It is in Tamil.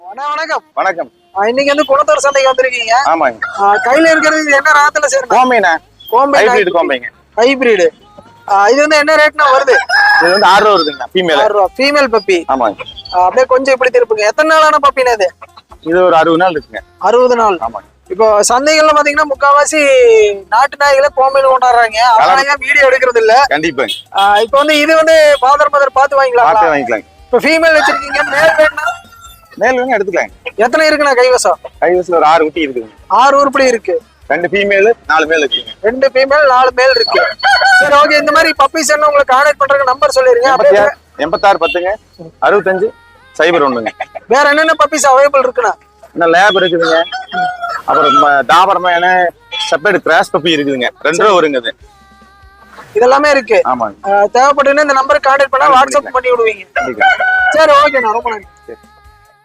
வணக்கம். வணக்கம். இன்னைக்கு வந்து குணத்தூர் சந்தைக்கு வந்திருக்கீங்க. ஆமாங்க ஆ, கையில இருக்கிறது என்ன ராத்துல சேரும் கோம்பைண்ணா. கோம்பை ஹைபிரிட் கோம்பைங்க. ஹைபிரிடு இது வந்து என்ன ரேட்னா வருது? இது வந்து ஆறு ரூபா வருதுங்க ஃபீமேல் ஆறு ரூபா. ஃபீமேல் பப்பி ஆமாங்க அப்படியே கொஞ்சம் இப்படி திருப்புங்க. எத்தனை நாளான பப்பினா இது? இது ஒரு அறுபது நாள் இருக்குங்க. அறுபது நாள். ஆமாங்க இப்போ சந்தைகள்ல பாத்தீங்கன்னா முக்காவாசி நாட்டு நாய்களை கோம்பையில் கொண்டாடுறாங்க. அதனால வீடியோ எடுக்கிறது இல்ல? கண்டிப்பாங்க. ஆ, இப்போ வந்து இது வந்து ஃபாதர் மதர் பார்த்து வாங்கிக்கலாம் பார்த்து வாங்கிக்கலாங்க. இப்போ ஃபீமேல் வச்சிருக்கீங்க மேல் வேணும்னா மேல் வேணா எடுத்துக்கலாங்க எத்தனை இருக்குண்ணா கைவசம்? கை வயசுல ஒரு ஆறு குட்டி இருக்குதுங்க ஆறு உருப்படி இருக்கு. ரெண்டு ஃபீமேல் நாலு மேல் இருக்குங்க. ரெண்டு ஃபீமேல் நாலு மேல் இருக்கு. சரி ஓகே இந்த மாதிரி பப்பீஸ் என்ன உங்களுக்கு கான்டாக்ட் பண்றதுக்கு நம்பர் சொல்லிருங்க. எண்பத்தாறு பத்துங்க. அறுபத்தஞ்சு சைபர் ஒண்ணுங்க. வேற என்னென்ன பப்பீஸ் அவைலபிள் இருக்குண்ணா? இன்னும் லேப் இருக்குதுங்க. அப்புறம் ம- டாபர்மேனு செப்பரேட் கிராஸ் பப்பி இருக்குதுங்க. ரெண்டு ரூபா வருங்க அது இதெல்லாமே இருக்கு. ஆமாங்க. தேவைப்பட்டுன்னா இந்த நம்பருக்கு கான்டாக்ட் பண்ணா வாட்ஸ்அப் பண்ணி விடுவீங்க. சரி ஓகேண்ணா ரொம்ப நன்றி.